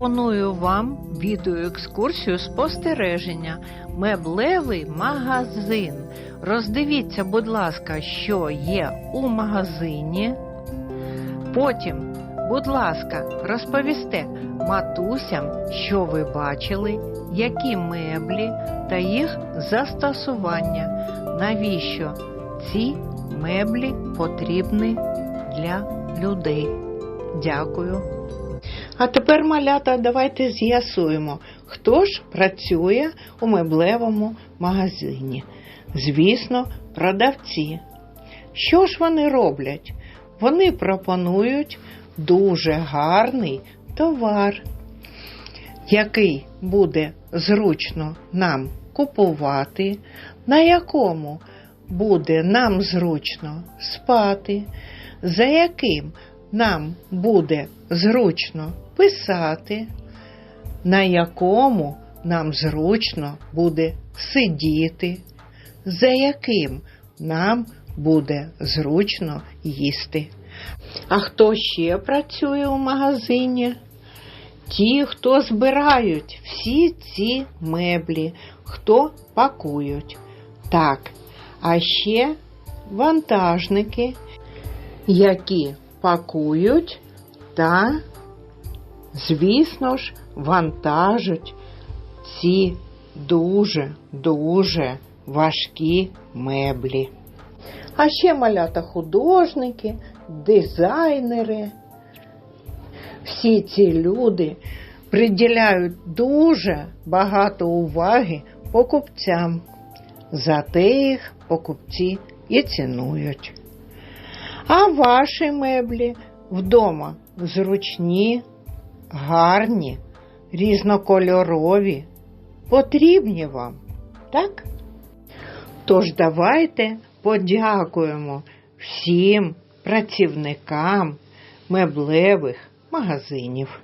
Пропоную вам відеоекскурсію спостереження Меблевий магазин. Роздивіться, будь ласка, що є у магазині. Потім, будь ласка, розповісте матусям, що ви бачили, які меблі та їх застосування. Навіщо ці меблі потрібні для людей? Дякую. А тепер, малята, давайте з'ясуємо, хто ж працює у меблевому магазині. Звісно, продавці. Що ж вони роблять? Вони пропонують дуже гарний товар, який буде зручно нам купувати, на якому буде нам зручно спати, за яким нам буде зручно писати, на якому нам зручно буде сидіти, за яким нам буде зручно їсти. А хто ще працює у магазині? Ті, хто збирають всі ці меблі, хто пакують. Так, а ще вантажники, які пакують та, звісно ж, вантажать ці дуже-дуже важкі меблі. А ще малята художники, дизайнери. Всі ці люди приділяють дуже багато уваги покупцям. Зате їх покупці і цінують. А ваші меблі вдома зручні, гарні, різнокольорові, потрібні вам, так? Тож давайте подякуємо всім працівникам меблевих магазинів.